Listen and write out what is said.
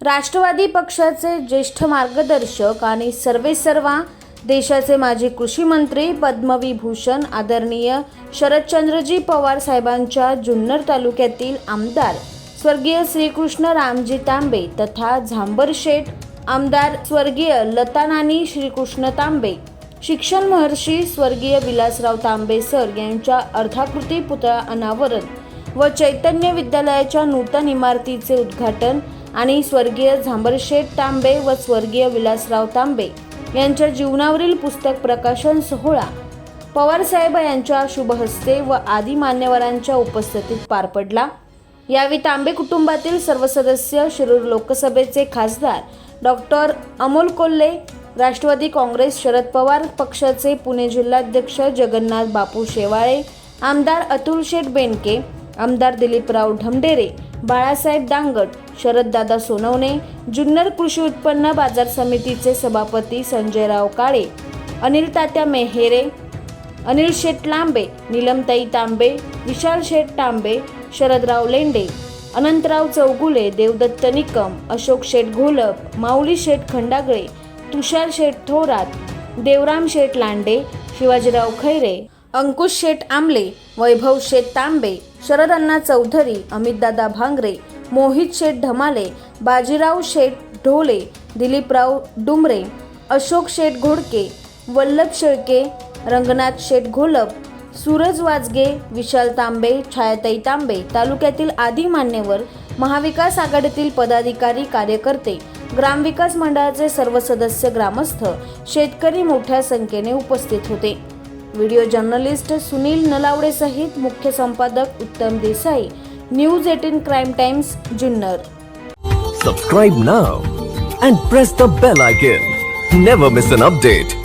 राष्ट्रवादी पक्षाचे ज्येष्ठ मार्गदर्शक आणि सर्वेसर्वा देशाचे माजी कृषी मंत्री पद्मविभूषण आदरणीय शरदचंद्रजी पवार साहेबांच्या जुन्नर तालुक्यातील आमदार स्वर्गीय श्रीकृष्ण रामजी तांबे तथा झांबरशेठ आमदार स्वर्गीय लतानानी श्रीकृष्ण तांबे शिक्षण महर्षी स्वर्गीय विलासराव तांबे सर यांच्या अर्धाकृती पुतळा अनावरण व चैतन्य विद्यालयाच्या नूतन इमारतीचे उद्घाटन आणि स्वर्गीय झांबरशेठ तांबे व स्वर्गीय विलासराव तांबे यांच्या जीवनावरील पुस्तक प्रकाशन सोहळा पवारसाहेब यांच्या शुभहस्ते व आदी मान्यवरांच्या उपस्थितीत पार पडला. यावेळी तांबे कुटुंबातील सर्व सदस्य शिरूर लोकसभेचे खासदार डॉक्टर अमोल कोल्हे राष्ट्रवादी काँग्रेस शरद पवार पक्षाचे पुणे जिल्हाध्यक्ष जगन्नाथ बापू शेवाळे आमदार अतुल शेठ बेनके आमदार दिलीपराव ढमडेरे बाळासाहेब दांगट शरददादा सोनवणे जुन्नर कृषी उत्पन्न बाजार समितीचे सभापती संजयराव काळे अनिल तात्या मेहेरे अनिल शेठ लांबे निलमताई तांबे विशाल शेठ तांबे शरदराव लेंडे अनंतराव चौगुले देवदत्त निकम अशोक शेठ घोलप माऊली शेठ खंडागळे तुषार शेठ थोरात देवराम शेठ लांडे शिवाजीराव खैरे अंकुश शेठ आमले वैभव शेठ तांबे शरदअण्णा चौधरी अमितदादा भांगरे मोहित शेठ ढमाले बाजीराव शेठ ढोले दिलीपराव डुमरे अशोक शेठ घोडके वल्लभ शेळके रंगनाथ शेठ घोलप सूरज वाजगे विशाल तांबे छायाताई तांबे तालुक्यातील आदी मान्यवर महाविकास आघाडीतील पदाधिकारी कार्यकर्ते ग्रामविकास मंडळाचे सर्व सदस्य ग्रामस्थ शेतकरी मोठ्या संख्येने उपस्थित होते. व्हिडिओ जर्नलिस्ट सुनील नलावडे सहित मुख्य संपादक Uttam Desai news eighteen crime times Junnar. Subscribe now and press the bell icon never miss an update